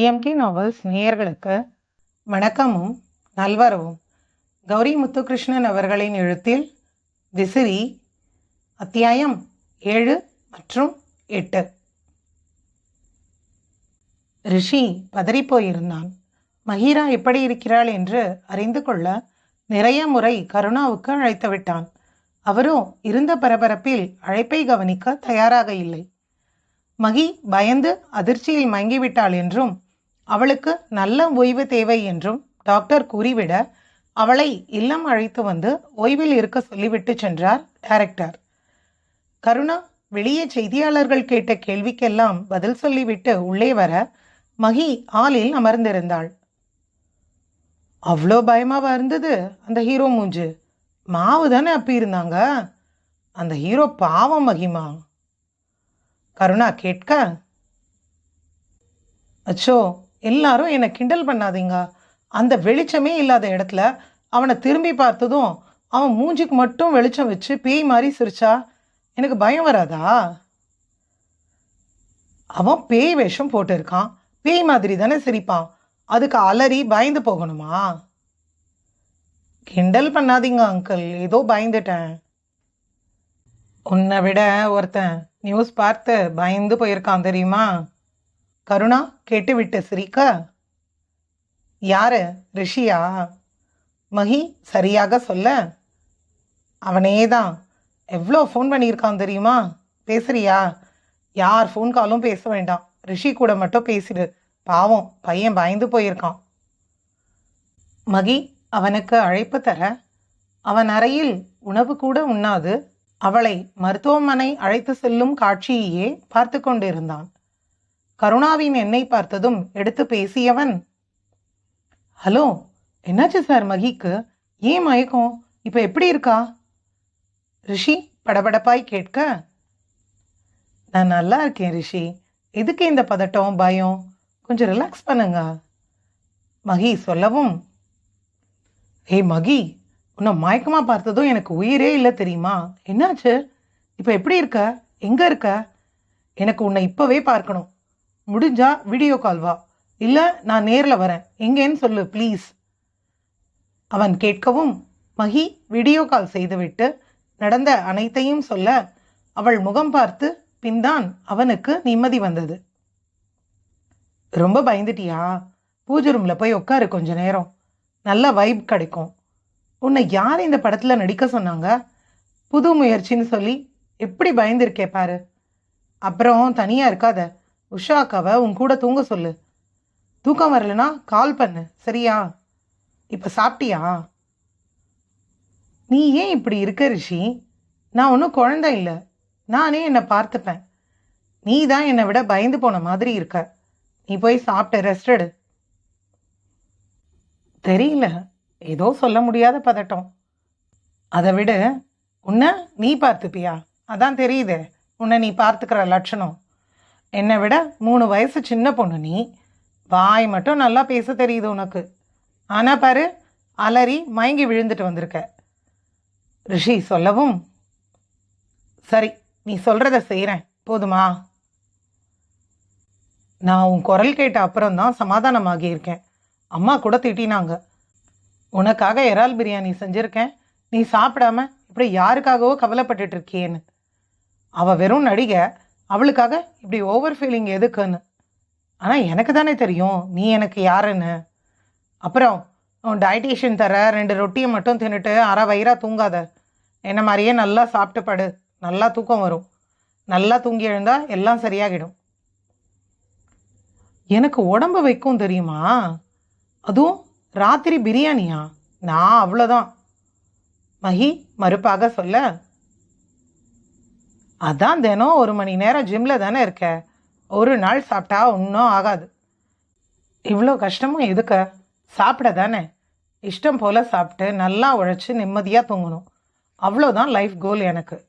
GMK novels நேயர்களுக்கு வணக்கமும் நல்வரவும். கௌரி முத்துகிருஷ்ணன் அவர்களின் எழுத்தில் விசிறி அத்தியாயம் ஏழு மற்றும் எட்டு. ரிஷி பதறிப்போயிருந்தான். மஹீரா எப்படி இருக்கிறாள் என்று அறிந்து கொள்ள நிறைய முறை கருணாவுக்கு அழைத்து விட்டான். அவரோ இருந்த பரபரப்பில் அழைப்பை கவனிக்க தயாராக இல்லை. மகி பயந்து அதிர்ச்சியில் மயங்கிவிட்டாள் என்றும் அவளுக்கு நல்ல ஓய்வு தேவை என்றும் டாக்டர் கூறிவிட அவளை இல்லம் அழைத்து வந்து ஓய்வில் இருக்க சொல்லிவிட்டு சென்றார் டைரக்டர். கருணா வெளியே செய்தியாளர்கள் கேட்ட கேள்விக்கெல்லாம் பதில் சொல்லிவிட்டு உள்ளே வர மகி ஆளில் அமர்ந்திருந்தாள். அவ்வளோ பயமாக இருந்தது அந்த ஹீரோ மூஞ்சு. மாவு தானே அப்பி இருந்தாங்க? அந்த ஹீரோ பாவம் மகிமா. கருணா கேட்க அச்சோ எல்லாரும் என்னை கிண்டல் பண்ணாதீங்க. அந்த வெளிச்சமே இல்லாத இடத்துல அவனை திரும்பி பார்த்ததும் அவன் மூஞ்சிக்கு மட்டும் வெளிச்சம் வச்சு பேய் மாதிரி சிரிச்சா. எனக்கு பயம் வராதா? அவன் பேய் வேஷம் போட்டிருக்கான். பேய் மாதிரி தானே சிரிப்பான். அதுக்கு அலறி பயந்து போகணுமா? கிண்டல் பண்ணாதீங்க அங்கிள் ஏதோ பயந்துட்டேன். உன்னை விட ஒருத்தன் நியூஸ் பார்த்து பயந்து போயிருக்கான் தெரியுமா? கருணா கேட்டுவிட்டு சிரிக்க யாரு? ரிஷியா? மகி சரியாக சொல்ல. அவனே தான் எவ்வளோ ஃபோன் பண்ணியிருக்கான் தெரியுமா? பேசுறியா? யார் ஃபோன் காலும் பேச வேண்டாம். ரிஷி கூட மட்டும் பேசிடு. பாவம் பையன் பயந்து போயிருக்கான். மகி அவனுக்கு அழைப்பு தர அவன் அறையில் உணவு கூட உண்ணாது. அவளை மருத்துவமனை அழைத்து செல்லும் காட்சியையே பார்த்து கொண்டிருந்தான். கருணாவின் எண்ணை பார்த்ததும் எடுத்து பேசியவன் ஹலோ என்னாச்சு சார் மகிக்கு? ஏன் மயக்கம்? இப்போ எப்படி இருக்கா? ரிஷி படபடப்பாய் கேட்க நான் நல்லா இருக்கேன் ரிஷி. எதுக்கு இந்த பதட்டம் பயம்? கொஞ்சம் ரிலாக்ஸ் பண்ணுங்க. மகி சொல்லவும் ஏய் மகி உன்னை மயக்கமாக பார்த்ததும் எனக்கு உயிரே இல்லை தெரியுமா? என்னாச்சு? இப்போ எப்படி இருக்க? எங்கே இருக்க? எனக்கு உன்னை இப்போவே பார்க்கணும். முடிஞ்சா வீடியோ கால் வா. இல்லை நான் நேரில் வரேன். எங்கேன்னு சொல்லு ப்ளீஸ் அவன் கேட்கவும் மகி வீடியோ கால் செய்துவிட்டு நடந்த அனைத்தையும் சொல்ல. அவள் முகம் பார்த்து பின்தான் அவனுக்கு நிம்மதி வந்தது. ரொம்ப பயந்துட்டியா? பூஜை ரூமில் போய் உட்காரு கொஞ்ச நேரம். நல்ல வைப் கிடைக்கும். உன்னை யார் இந்த படத்தில் நடிக்க சொன்னாங்க? புது முயற்சின்னு சொல்லி. எப்படி பயந்துருக்கே பாரு. அப்புறம் தனியாக இருக்காத. உஷா அக்காவை உன் கூட தூங்க சொல்லு. தூக்கம் வரலனா கால் பண்ணு சரியா? இப்போ சாப்பிட்டியா? நீ ஏன் இப்படி இருக்க ரிஷி? நான் ஒன்றும் குழந்தை இல்லை. நானே என்னை பார்த்துப்பேன். நீ தான் என்னை விட பயந்து போன மாதிரி இருக்க. நீ போய் சாப்பிட்டு ரெஸ்ட் எடு. தெரியல. ஏதோ சொல்ல முடியாத பதட்டம். அதை விட. உன்னை நீ பார்த்துப்பியா? அதான் தெரியுதே. உன்னை நீ பார்த்துக்கிற லட்சணம். என்னை விட மூணு வயசு சின்ன பொண்ணு நீ. வாய் மட்டும் நல்லா பேச தெரியுது உனக்கு. ஆனால் பாரு அலறி மயங்கி விழுந்துட்டு வந்திருக்க. ரிஷி சொல்லவும். சரி நீ சொல்கிறத செய்கிறேன் போதுமா? நான் உன் குரல் கேட்ட அப்புறம் தான் சமாதானமாகி இருக்கேன். அம்மா கூட திட்டினாங்க. உனக்காக இறால் பிரியாணி செஞ்சுருக்கேன். நீ சாப்பிடாம இப்படி யாருக்காகவோ கவலைப்பட்டுட்டு இருக்கியேன்னு. அவள் வெறும் நடிகை. அவளுக்காக இப்படி ஓவர் ஃபீலிங் எதுக்குன்னு? ஆனால் எனக்கு தானே தெரியும். நீ எனக்கு யாருன்னு? அப்புறம் உன் டயட்டீஷியன் தர ரெண்டு ரொட்டியை மட்டும் தின்னுட்டு அரை வயிறாக தூங்காத. என்ன மாதிரியே நல்லா சாப்பிட்டு படு. நல்லா தூக்கம் வரும். நல்லா தூங்கி எழுந்தா எல்லாம் சரியாகிடும். எனக்கு உடம்பு வைக்கும் தெரியுமா? அதுவும் ராத்திரி பிரியாணியா? நான் அவ்வளோதான் மஹி மறுப்பாக சொல்ல அதான் தினம் ஒரு மணி நேரம் ஜிம்மில் தானே இருக்க. ஒரு நாள் சாப்பிட்டா ஒன்றும் ஆகாது. இவ்வளோ கஷ்டமும் எதுக்க? சாப்பிட தானே. இஷ்டம் போல் சாப்பிட்டு நல்லா உழைச்சி நிம்மதியாக தூங்கணும். அவ்வளோதான் லைஃப் கோல் எனக்கு.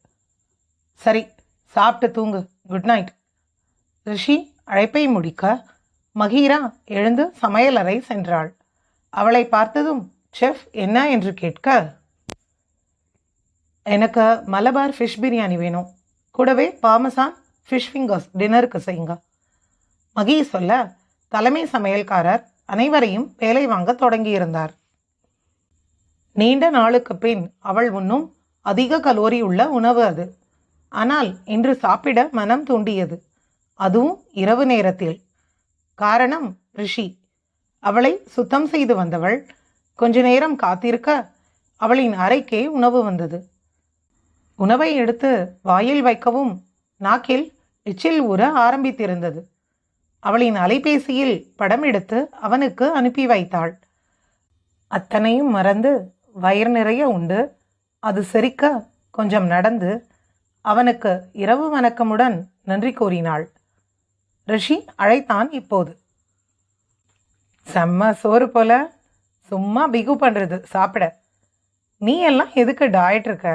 சரி சாப்பிட்டு தூங்கு. குட் நைட் ரிஷி அழைப்பை முடிக்க மகீரா எழுந்து சமையலறை சென்றாள். அவளை பார்த்ததும் செஃப் என்ன? என்று கேட்க எனக்கு மலபார் ஃபிஷ் பிரியாணி வேணும். கூடவே பாமசான் ஃபிஷ் ஃபிங்கர்ஸ் டின்னருக்கு செய்யுங்க. மகி சொல்ல தலைமை சமையல்காரர் அனைவரையும் வேலை வாங்க தொடங்கியிருந்தார். நீண்ட நாளுக்கு பின் அவள் உண்ணும் அதிக கலோரி உள்ள உணவு அது. ஆனால் இன்று சாப்பிட மனம் தூண்டியது. அதுவும் இரவு நேரத்தில். காரணம் ரிஷி. அவளை சுத்தம் செய்து வந்தவள் கொஞ்ச நேரம் காத்திருக்க அவளின் அறைக்கே உணவு வந்தது. உணவை எடுத்து வாயில் வைக்கவும் நாக்கில் எச்சில் ஊற ஆரம்பித்திருந்தது. அவளின் அலைபேசியில் படம் எடுத்து அவனுக்கு அனுப்பி வைத்தாள். அத்தனையும் மறந்து வயிறு நிறைய உண்டு. அது செரிக்க கொஞ்சம் நடந்து அவனுக்கு இரவு வணக்கமுடன் நன்றி கூறினாள். ரிஷி அழைத்தான் இப்போது. செம்ம சோறு போல சும்மா பிகு பண்ணுறது சாப்பிட. நீ எல்லாம் எதுக்கு டாயட் இருக்க?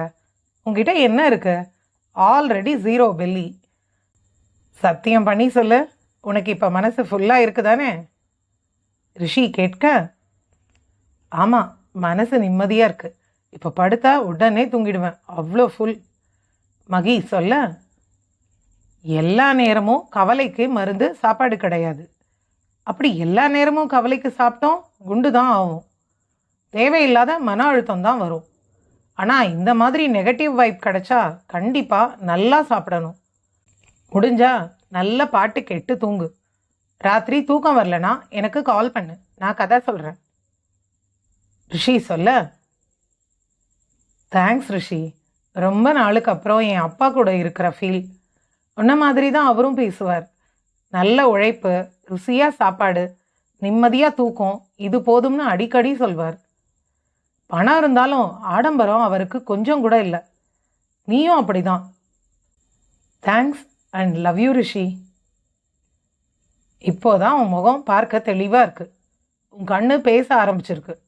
உங்ககிட்ட என்ன இருக்கு? ஆல்ரெடி ஜீரோ பெல்லி சத்தியம் பண்ணி சொல்லு. உனக்கு இப்போ மனசு ஃபுல்லாக இருக்குதானே? ரிஷி கேட்க? ஆமாம் மனசு நிம்மதியாக இருக்கு. இப்போ படுத்தா உடனே தூங்கிடுவேன். அவ்வளோ ஃபுல் மகி சொல்ல? எல்லா நேரமும் கவலைக்கு மருந்து சாப்பாடு கிடையாது. அப்படி எல்லா நேரமும் கவலைக்கு சாப்பிட்டோம் குண்டு தான் ஆகும். தேவையில்லாத மன அழுத்தம் தான் வரும். ஆனால் இந்த மாதிரி நெகட்டிவ் வைப் கிடைச்சா கண்டிப்பாக நல்லா சாப்பிடணும். முடிஞ்சா நல்ல பாட்டு கேட்டு தூங்கு. ராத்திரி தூக்கம் வரலனா எனக்கு கால் பண்ணு. நான் கதை சொல்கிறேன் ரிஷி சொல்ல தேங்க்ஸ் ரிஷி. ரொம்ப நாளுக்கு அப்புறம் என் அப்பா கூட இருக்கிற ஃபீல் உன்ன மாதிரி தான் அவரும் பேசுவார். நல்ல உழைப்பு ருசியாக சாப்பாடு நிம்மதியாக தூக்கம் இது போதும்னு அடிக்கடி சொல்வார். பணம் இருந்தாலும் ஆடம்பரம் அவருக்கு கொஞ்சம் கூட இல்லை. நீயும் அப்படிதான். Thanks and love you Rishi இப்போதான் உன் முகம் பார்க்க தெளிவாக இருக்குது உன் கண்ணு பேச ஆரம்பிச்சிருக்கு.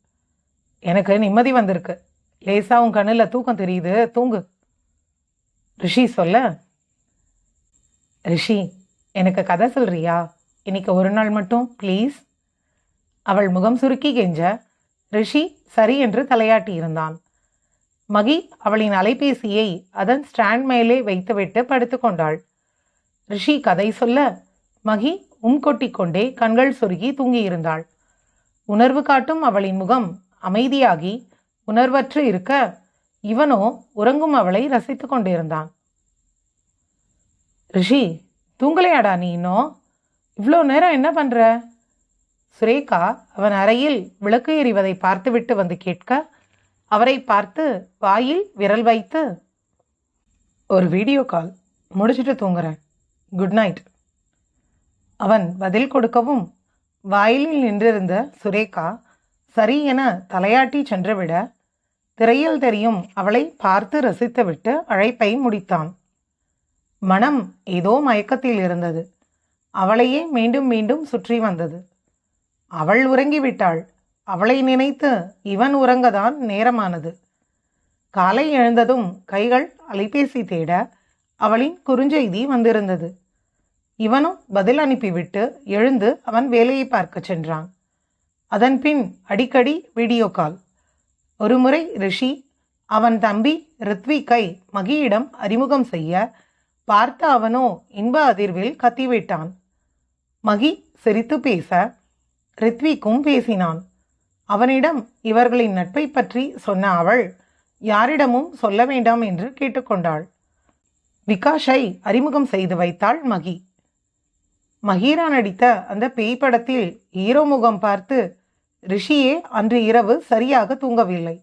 எனக்கு நிம்மதி வந்திருக்கு. லேசாக உன் கண்ணில் தூக்கம் தெரியுது. தூங்கு. ரிஷி சொல்ல. ரிஷி எனக்கு கதை சொல்றியா? இன்னைக்கு ஒரு நாள் மட்டும் ப்ளீஸ் அவள் முகம் சுருக்கி கெஞ்ச. ரிஷி சரி என்று தலையாட்டியிருந்தான் மகி அவளின் அலைபேசியை அதன் ஸ்டாண்ட் மேலே வைத்துவிட்டு படுத்துக்கொண்டாள் ரிஷி கதை சொல்ல மகி உம் கொட்டிக்கொண்டே கண்கள் சுருகி தூங்கியிருந்தாள் உணர்வு காட்டும் அவளின் முகம் அமைதியாகி உணர்வற்று இருக்க இவனோ உறங்கும் அவளை ரசித்துக் கொண்டிருந்தான். ரிஷி தூங்கலையாடா நீ இன்னும்? இவ்வளோ நேரம் என்ன பண்ணுற சுரேகா அவன் அறையில் விளக்கு எறிவதை பார்த்துவிட்டு வந்து கேட்க அவரை பார்த்து வாயில் விரல் வைத்து ஒரு வீடியோ கால். முடிச்சிட்டு தூங்குறேன். Good night. அவன் பதில் கொடுக்கவும் வாயிலில் நின்றிருந்த சுரேகா சரி என தலையாட்டி சென்றுவிட திரையில் தெரியும் அவளை பார்த்து ரசித்துவிட்டு அழைப்பை முடித்தான். மனம் ஏதோ மயக்கத்தில் இருந்தது. அவளையே மீண்டும் மீண்டும் சுற்றி வந்தது. அவள் உறங்கிவிட்டாள். அவளை நினைத்து இவன் உறங்கதான் நேரமானது. காலை எழுந்ததும் கைகள் அலைபேசி தேட அவளின் குறுஞ்செய்தி வந்திருந்தது. இவனும் பதில் அனுப்பிவிட்டு எழுந்து அவன் வேலையை பார்க்கச் சென்றான். அதன்பின் அடிக்கடி வீடியோ கால். ஒருமுறை ரிஷி அவன் தம்பி ரித்விகை மகியிடம் அறிமுகம் செய்ய பார்த்த அவனோ இன்ப அதிர்வில் கத்திவிட்டான். மகி சிரித்து பேச ரித்விக்கும் பேசினான். அவனிடம் இவர்களின் நட்பை பற்றி சொன்ன அவள் யாரிடமும் சொல்ல வேண்டாம் என்று கேட்டுக்கொண்டாள். விகாஷை அறிமுகம் செய்து வைத்தாள் மகி. மகீரா நடித்த அந்த பேய் படத்தில் ஹீரோ முகம் பார்த்து ரிஷியே அன்று இரவு சரியாக தூங்கவில்லை.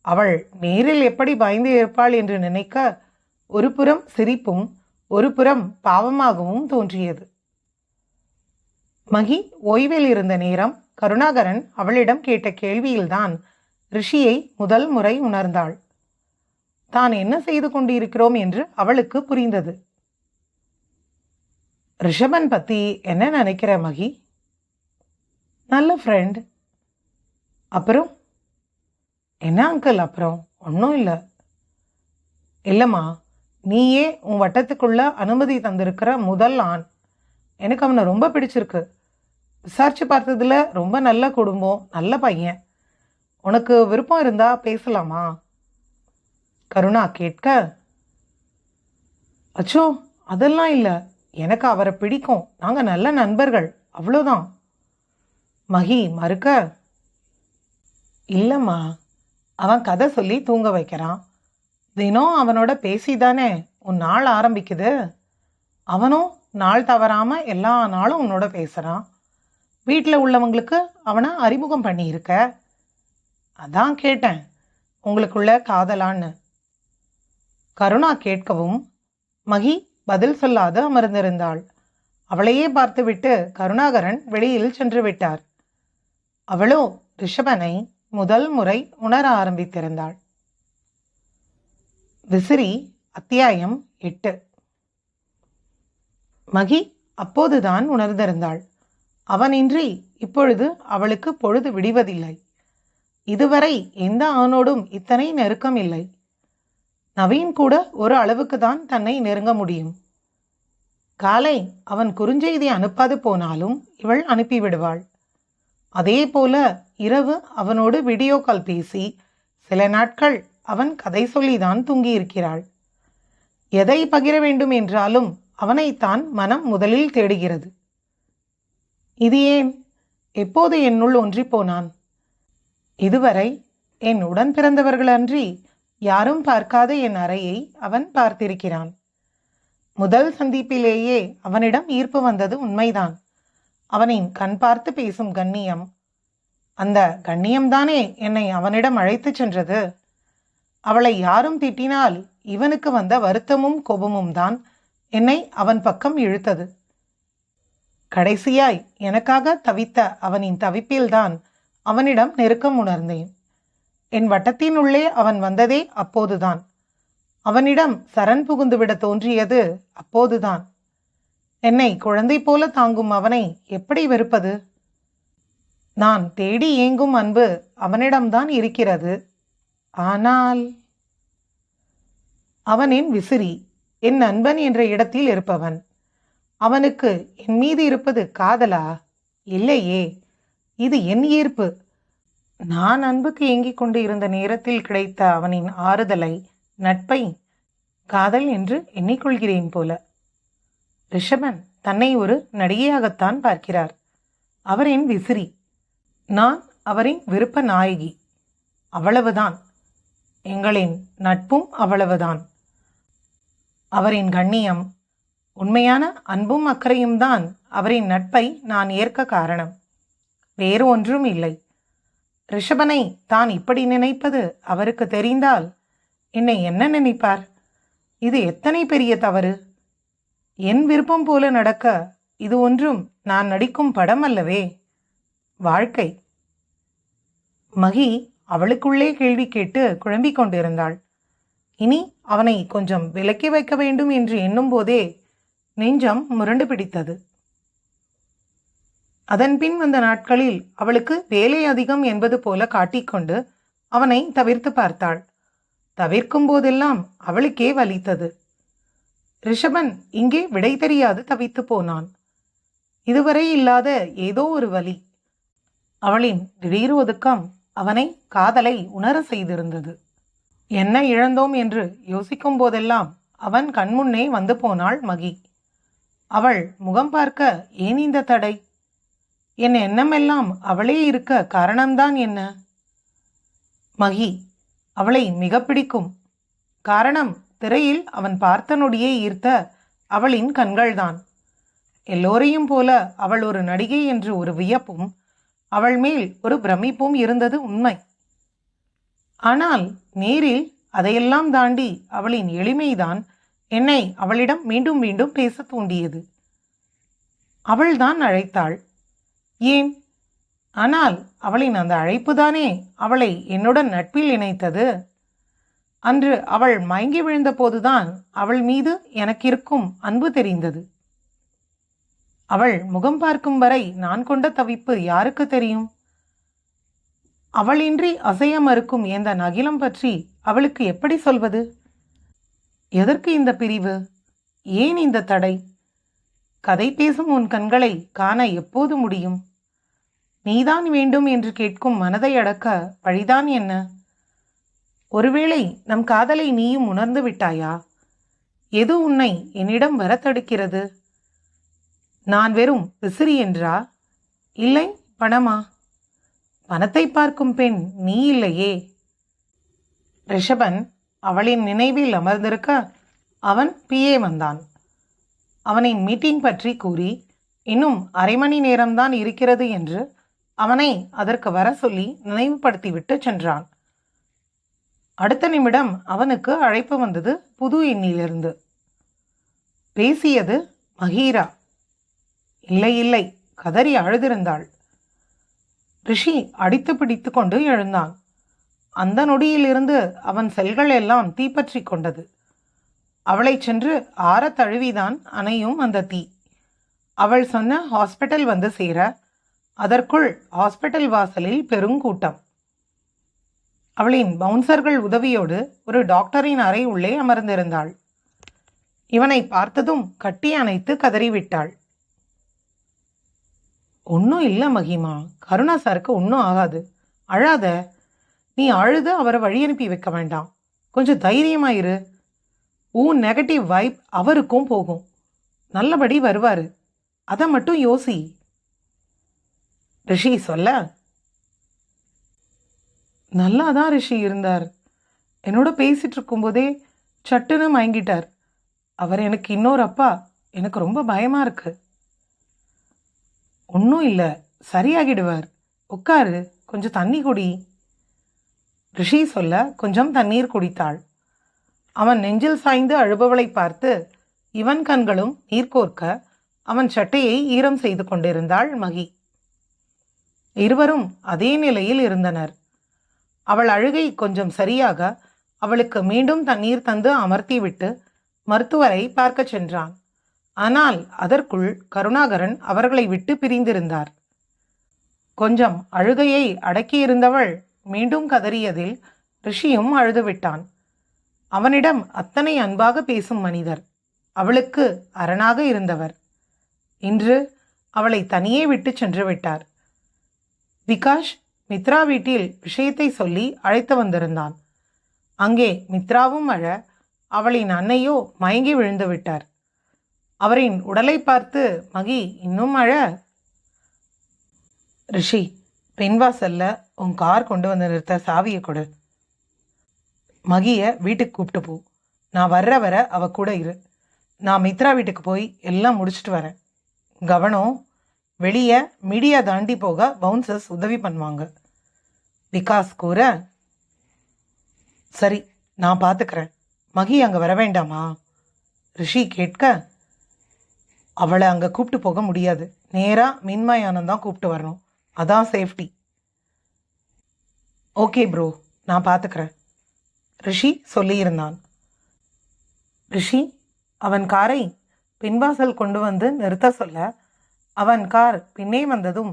அவள் நேரில் எப்படி பயந்து இருப்பாள் என்று நினைக்க ஒரு புறம் சிரிப்பும் ஒரு புறம் பாவமாகவும் தோன்றியது. மகி ஓய்வில் இருந்த நேரம் கருணாகரன் அவளிடம் கேட்ட கேள்வியில்தான் ரிஷியை முதல் முறை உணர்ந்தாள். தான் என்ன செய்து கொண்டிருக்கிறோம் என்று அவளுக்கு புரிந்தது. ரிஷபன் பத்தி என்ன நினைக்கிற மகி? நல்ல ஃப்ரெண்ட் அப்புறம்? என்ன அங்கிள் அப்புறம்? ஒன்றும் இல்லை. இல்லைம்மா நீயே உன் வட்டத்துக்குள்ள அனுமதி தந்திருக்கிற முதல் ஆண். எனக்கு அவனை ரொம்ப பிடிச்சிருக்கு. விசாரித்து பார்த்ததுல ரொம்ப நல்ல குடும்பம் நல்ல பையன். உனக்கு விருப்பம் இருந்தால் பேசலாமா? கருணா கேட்க அச்சோ அதெல்லாம் இல்லை. எனக்கு அவரை பிடிக்கும். நாங்கள் நல்ல நண்பர்கள். அவ்வளோதான் மகி மறுக்க இல்லைம்மா. அவன் கதை சொல்லி தூங்க வைக்கிறான். தினம் அவனோட பேசிதானே. உன் நாள் ஆரம்பிக்குது. அவனும் நாள் தவறாமல் எல்லா நாளும் உன்னோட பேசுகிறான் வீட்டில் உள்ளவங்களுக்கு அவனை அறிமுகம் பண்ணியிருக்க? அதான் கேட்டேன். உங்களுக்குள்ள காதலான்னு. கருணா கேட்கவும் மகி பதில் சொல்லாது அமர்ந்திருந்தாள். அவளையே பார்த்துவிட்டு கருணாகரன் வெளியில் சென்று விட்டார். அவளோ ரிஷபனை முதல் முறை உணர ஆரம்பித்திருந்தாள். விசிறி அத்தியாயம் எட்டு. மகி அப்போதுதான் உணர்ந்திருந்தாள். அவனின்றி இப்பொழுது அவளுக்கு பொழுது விடிவதில்லை. இதுவரை எந்த ஆணோடும் இத்தனை நெருக்கம் இல்லை. நவீன் கூட ஒரு அளவுக்கு தான் தன்னை நெருங்க முடியும். காலை அவன் குறுஞ்செய்தி அனுப்பாது போனாலும் இவள் அனுப்பிவிடுவாள் அதே போல இரவு அவனோடு வீடியோ கால் பேசி சில நாட்கள் அவன் கதை சொல்லிதான் தூங்கியிருக்கிறாள். எதை பகிர வேண்டும் என்றாலும் அவனைத்தான் மனம் முதலில் தேடுகிறது. இது ஏன்? எப்போது என்னுள் ஒன்றிப் போனான் இதுவரை என் உடன் பிறந்தவர்களன்றி யாரும் பார்க்காத என் அறையை அவன் பார்த்திருக்கிறான். முதல் சந்திப்பிலேயே அவனிடம் ஈர்ப்பு வந்தது உண்மைதான். அவனின் கண் பார்த்து பேசும் கண்ணியம். அந்த கண்ணியம்தானே என்னை அவனிடம் அழைத்துச் சென்றது? அவளை யாரும் திட்டினால் இவனுக்கு வந்த வருத்தமும் கோபமும் தான் என்னை அவன் பக்கம் இழுத்தது. கடைசியாய் எனக்காக தவித்த அவனின் தவிப்பில்தான் அவனிடம் நெருக்கம் உணர்ந்தேன். என் வட்டத்தின் உள்ளே அவன் வந்ததே அப்போதுதான். அவனிடம் சரண் புகுந்துவிட தோன்றியது அப்போதுதான். என்னை குழந்தை போல தாங்கும் அவனை எப்படி வெறுப்பது? நான் தேடி ஏங்கும் அன்பு அவனிடம்தான் இருக்கிறது. ஆனால் அவனின் விசிறி என் நண்பன் என்ற இடத்தில் இருப்பவன். அவனுக்கு என் மீது இருப்பது காதலா? இல்லையே. இது என் ஈர்ப்பு. நான் அன்புக்கு ஏங்கிக் கொண்டு இருந்த நேரத்தில் கிடைத்த அவனின் ஆறுதலை நட்பை காதல் என்று எண்ணிக்கொள்கிறேன் போல. ரிஷபன் தன்னை ஒரு நடிகையாகத்தான் பார்க்கிறார். அவர் என் விசிறி. நான் அவரின் விருப்ப நாயகி. அவ்வளவுதான். எங்களின் நட்பும் அவ்வளவுதான். அவரின் கண்ணியம் உண்மையான அன்பும் அக்கறையும் தான் அவரின் நட்பை நான் ஏற்க காரணம். வேறு ஒன்றும் இல்லை. ரிஷபனை தான் இப்படி நினைப்பது அவருக்கு தெரிந்தால் என்னை என்ன நினைப்பார்? இது எத்தனை பெரிய தவறு? என் விருப்பம் போல நடக்க இது ஒன்றும் நான் நடிக்கும் படம் அல்லவே? வாழ்க்கை. மகி அவளுக்குள்ளே கேள்வி கேட்டு குழம்பிக் கொண்டிருந்தாள். இனி அவனை கொஞ்சம் விலக்கி வைக்க வேண்டும் என்று எண்ணும் போதே நெஞ்சம் முரண்டு பிடித்தது அதன் பின் வந்த நாட்களில் அவளுக்கு வேலை அதிகம் என்பது போல காட்டிக்கொண்டு அவனை தவிர்த்து பார்த்தாள். தவிர்க்கும் போதெல்லாம் அவளுக்கே வலித்தது. ரிஷபன் இங்கே விடை தெரியாது தவித்து போனான். இதுவரை இல்லாத ஏதோ ஒரு வலி. அவளின் திடீர் ஒதுக்கம் அவனை காதலை உணர செய்திருந்தது. என்ன இழந்தோம்? என்று யோசிக்கும் போதெல்லாம் அவன் கண்முன்னே வந்து போனாள் மகி. அவள் முகம் பார்க்க ஏன் இந்த தடை? என் எண்ணமெல்லாம் அவளே இருக்க காரணம்தான் என்ன? மகி அவளை மிக பிடிக்கும். காரணம் திரையில் அவன் பார்த்த ஈர்த்த அவளின் கண்கள்தான். எல்லோரையும் போல அவள் ஒரு நடிகை என்று ஒரு வியப்பும் அவள் மேல் ஒரு பிரமிப்பும் இருந்தது உண்மை. ஆனால் நேரில் அதையெல்லாம் தாண்டி அவளின் எளிமைதான் என்னை அவளிடம் மீண்டும் மீண்டும் பேசத் தூண்டியது. அவள்தான் அழைத்தாள். ஏன்? ஆனால் அவளின் அந்த அழைப்புதானே அவளை என்னுடன் நட்பில் இணைத்தது? அன்று அவள் மயங்கி விழுந்த போதுதான் அவள் மீது எனக்கிருக்கும் அன்பு தெரிந்தது. அவள் முகம் பார்க்கும் வரை நான் கொண்ட தவிப்பு யாருக்கு தெரியும்? அவளின்றி அசைய மறுக்கும் எந்த நகிலம் பற்றி அவளுக்கு எப்படி சொல்வது? எதற்கு இந்த பிரிவு? ஏன் இந்த தடை? கதை பேசும் உன் கண்களை காண எப்போது முடியும்? நீதான் வேண்டும் என்று கேட்கும் மனதை அடக்க வழிதான் என்ன? ஒருவேளை நம் காதலை நீயும் உணர்ந்து விட்டாயா? எது உன்னை என்னிடம் வர தடுக்கிறது நான் வெறும் விசிறி என்றா? இல்லை பணமா? பணத்தை பார்க்கும் பெண் நீ இல்லையே. ரிஷபன் அவளின் நினைவில் அமர்ந்திருக்க அவன் பிஏ வந்தான். அவனின் மீட்டிங் பற்றி கூறி இன்னும் அரை மணி நேரம்தான் இருக்கிறது என்று அவனை அதற்கு வர சொல்லி நினைவுபடுத்திவிட்டு சென்றான். அடுத்த நிமிடம் அவனுக்கு அழைப்பு வந்தது புது எண்ணிலிருந்து. பேசியது மகீரா. இல்லை இல்லை கதறி அழுதிருந்தாள். ரிஷி அடித்து பிடித்து கொண்டு எழுந்தான். அந்த நொடியிலிருந்து அவன் செல்கள் எல்லாம் தீப்பற்றி கொண்டது. அவளை சென்று ஆற தழுவிதான் அணையும் அந்த தீ. அவள் சொன்ன ஹாஸ்பிட்டல் வந்து சேர அதற்குள் ஹாஸ்பிட்டல் வாசலில் பெருங்கூட்டம் அவளின் பவுன்சர்கள் உதவியோடு ஒரு டாக்டரின் அறை உள்ளே அமர்ந்திருந்தாள். இவனை பார்த்ததும் கட்டி அணைத்து கதறிவிட்டாள். ஒன்றும் இல்லை மகிமா. கருணா சாருக்கு ஒன்றும் ஆகாது. அழாத. நீ அழுது அவரை வழி அனுப்பி வைக்க வேண்டாம். கொஞ்சம் தைரியமாயிரு உன் நெகட்டிவ் வைப் அவருக்கும் போகும். நல்லபடி வருவார். அதை மட்டும் யோசி. ரிஷி சொல்ல நல்லா தான் ரிஷி இருந்தார். என்னோட பேசிகிட்டு இருக்கும்போதே சட்டுன்னு மயங்கிட்டார். அவர் எனக்கு இன்னொரு அப்பா. எனக்கு ரொம்ப பயமாக இருக்கு. ஒன்றும் இல்லை. சரியாகிடுவார். உட்காரு. கொஞ்சம் தண்ணி குடி. ரிஷி சொல்ல கொஞ்சம் தண்ணீர் குடித்தாள். அவன் நெஞ்சில் சாய்ந்து அழுபவளை பார்த்து இவன் கண்களும் நீர்கோர்க்க அவன் சட்டையை ஈரம் செய்து கொண்டிருந்தாள் மகி. இருவரும் அதே நிலையில் இருந்தனர். அவள் அழுகை கொஞ்சம் சரியாக அவளுக்கு மீண்டும் தண்ணீர் தந்து அமர்த்திவிட்டு மருத்துவரை பார்க்கச் சென்றான். ஆனால் அதற்குள் கருணாகரன் அவர்களை விட்டு பிரிந்திருந்தார். கொஞ்சம் அழுகையை அடக்கியிருந்தவள் மீண்டும் கதறியதில் ரிஷியும் அழுதுவிட்டான். அவனிடம் அத்தனை அன்பாக பேசும் மனிதர் அவளுக்கு அரணாக இருந்தவர். இன்று அவளை தனியே விட்டு சென்று விட்டார். விகாஷ் மித்ரா வீட்டில் விஷயத்தை சொல்லி அழைத்து வந்திருந்தான். அங்கே மித்ராவும் அழ அவளின் அன்னையோ மயங்கி விழுந்து விட்டார். அவரின் உடலை பார்த்து மகி இன்னும் அழ? ரிஷி பின்வாசல்ல உன் கார் கொண்டு வந்து நிறுத்த சாவியை கொடு. மகிய வீட்டுக்கு கூப்பிட்டு போ. நான் வர்ற வர அவ கூட இரு. நான் மித்ரா வீட்டுக்கு போய் எல்லாம் முடிச்சிட்டு வரேன். கவனம் வெளியே மீடியா தாண்டி போக பவுன்சர்ஸ் உதவி பண்ணுவாங்க. விகாஸ் கூற சரி நான் பார்த்துக்கிறேன் மகி அங்கே வர வேண்டாமா? ரிஷி கேட்க அவளை அங்கே கூப்பிட்டு போக முடியாது. நேராக மின்மயானம் தான் கூப்பிட்டு வரணும். அதான் சேஃப்டி ஓகே ப்ரோ நான் பார்த்துக்கிறேன் ரிஷி சொல்லியிருந்தான். ரிஷி அவன் காரை பின்வாசல் கொண்டு வந்து நிறுத்த சொல்ல அவன் கார் பின்னே வந்ததும்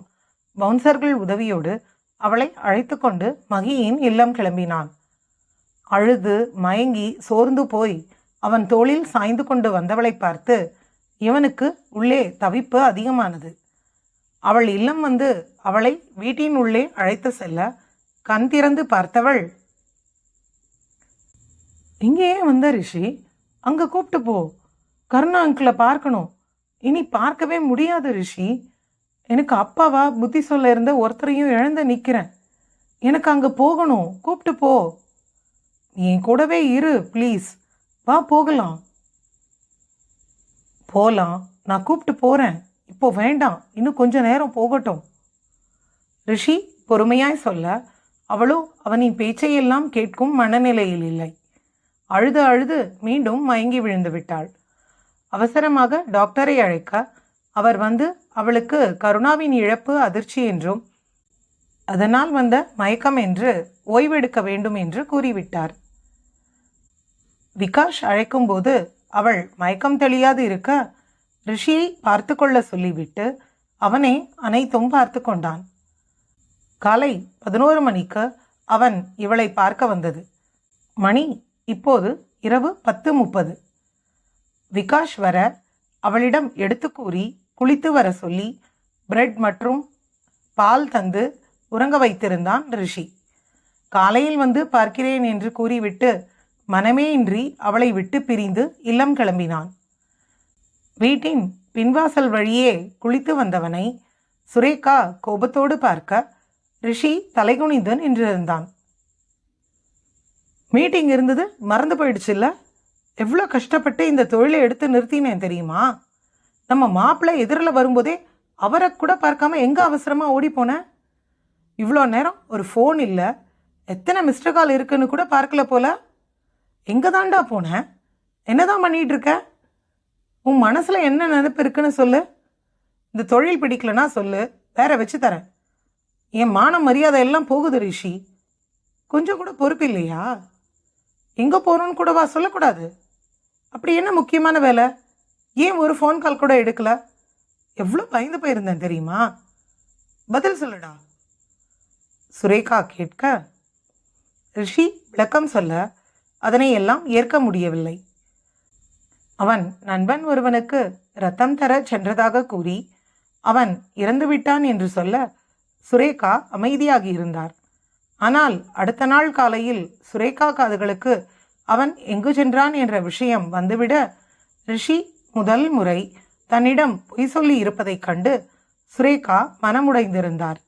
பவுன்சர்கள் உதவியோடு அவளை அழைத்து கொண்டு மகியின் இல்லம் கிளம்பினான். அழுது மயங்கி சோர்ந்து போய் அவன் தோளில் சாய்ந்து கொண்டு வந்தவளை பார்த்து இவனுக்கு உள்ளே தவிப்பு அதிகமானது. அவள் இல்லம் வந்து அவளை வீட்டின் உள்ளே அழைத்து செல்ல கண் திறந்து பார்த்தவள். இங்கேயே வந்த ரிஷி அங்கே கூப்பிட்டு போ. கருணா அங்கிளை பார்க்கணும். இனி பார்க்கவே முடியாது ரிஷி. எனக்கு அப்பாவா புத்தி சொல்ல இருந்த ஒருத்தரையும் இழந்து நிற்கிறேன் எனக்கு அங்கே போகணும். கூப்பிட்டு போ. நீ என் கூடவே இரு ப்ளீஸ் வா போகலாம். போகலாம் நான் கூப்பிட்டு போகிறேன் இப்போ வேண்டாம். இன்னும் கொஞ்ச நேரம் போகட்டும். ரிஷி பொறுமையாய் சொல்ல அவளோ அவனின் பேச்சையெல்லாம் கேட்கும் மனநிலையில் இல்லை. அழுது அழுது மீண்டும் மயங்கி விழுந்து விட்டாள். அவசரமாக டாக்டரை அழைக்க அவர் வந்து அவளுக்கு கருணாவின் இழப்பு அதிர்ச்சி என்றும் அதனால் வந்த மயக்கம் என்று ஓய்வெடுக்க வேண்டும் என்று கூறிவிட்டார். விகாஷ் அழைக்கும்போது அவள் மயக்கம் தெளியாது இருக்க ரிஷியை பார்த்து கொள்ள சொல்லிவிட்டு அவனே அனைத்தும் பார்த்து கொண்டான். காலை பதினோரு மணிக்கு அவன் இவளை பார்க்க வந்தது. மணி இப்போது இரவு பத்து முப்பது. விகாஷ் வர அவளிடம் எடுத்து கூறி குளித்து வர சொல்லி பிரெட் மற்றும் பால் தந்து உறங்க வைத்திருந்தான் ரிஷி. காலையில் வந்து பார்க்கிறேன் என்று கூறிவிட்டு மனமே இன்றி அவளை விட்டு பிரிந்து இல்லம் கிளம்பினான். வீட்டின் பின்வாசல் வழியே குளித்து வந்தவனை சுரேகா கோபத்தோடு பார்க்க ரிஷி தலைகுனிந்து நின்றிருந்தான். மீட்டிங் இருந்தது மறந்து போயிடுச்சுல்ல? எவ்வளோ கஷ்டப்பட்டு இந்த தொழிலை எடுத்து நிறுத்தினேன் தெரியுமா? நம்ம மாப்பிள்ளை எதிரில் வரும்போதே அவரை கூட பார்க்காம எங்கே அவசரமாக ஓடி போனேன் இவ்வளோ நேரம் ஒரு ஃபோன் இல்லை. எத்தனை மிஸ்டர் கால் இருக்குன்னு கூட பார்க்கல போல. எங்கே தாண்டா போனேன் என்னதான் பண்ணிகிட்டு இருக்கேன் உன் மனசில் என்ன நினைப்பு இருக்குன்னு சொல்லு. இந்த தொழில் பிடிக்கலனா சொல்லு. வேற வச்சு தரேன். என் மான மரியாதை எல்லாம் போகுது ரிஷி. கொஞ்சம் கூட பொறுப்பு இல்லையா? எங்கே போகிறோன்னு கூடவா சொல்லக்கூடாது. அப்படி என்ன முக்கியமான வேலை? ஏன் ஒரு ஃபோன் கால் கூட எடுக்கல? எவ்வளோ பயந்து போயிருந்தேன் தெரியுமா? பதில் சொல்லுடா. சுரேகா கேட்க ரிஷி விளக்கம் சொல்ல. அதனை எல்லாம் ஏற்க முடியவில்லை. அவன் நண்பன் ஒருவனுக்கு ரத்தம் தர சென்றதாக கூறி அவன் இறந்துவிட்டான் என்று சொல்ல சுரேகா அமைதியாகி இருந்தார். ஆனால் அடுத்த நாள் காலையில் சுரேகா காதுகளுக்கு அவன் எங்கு சென்றான்? என்ற விஷயம் வந்துவிட ரிஷி முதல் முறை தன்னிடம் பொய் சொல்லி இருப்பதைக் கண்டு சுரேகா மனமுடைந்திருந்தார்.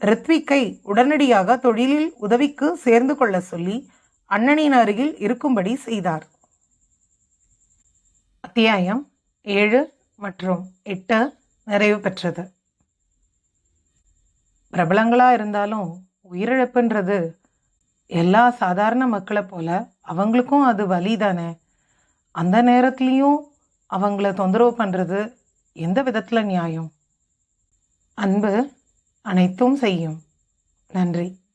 ரித்விக்கை உடனடியாக தொழிலில் உதவிக்கு சேர்ந்து கொள்ள சொல்லி அண்ணனின் அருகில் இருக்கும்படி செய்தார். அத்தியாயம் ஏழு மற்றும் எட்டு நிறைவு பெற்றது. பிரபலங்களாக இருந்தாலும் உயிரிழப்புன்றது எல்லா சாதாரண மக்களை போல அவங்களுக்கும் அது வலி தானே. அந்த நேரத்துலேயும் அவங்கள தொந்தரவு பண்ணுறது எந்த விதத்தில் நியாயம்? அன்பு அனைத்தும் செய்யும். நன்றி.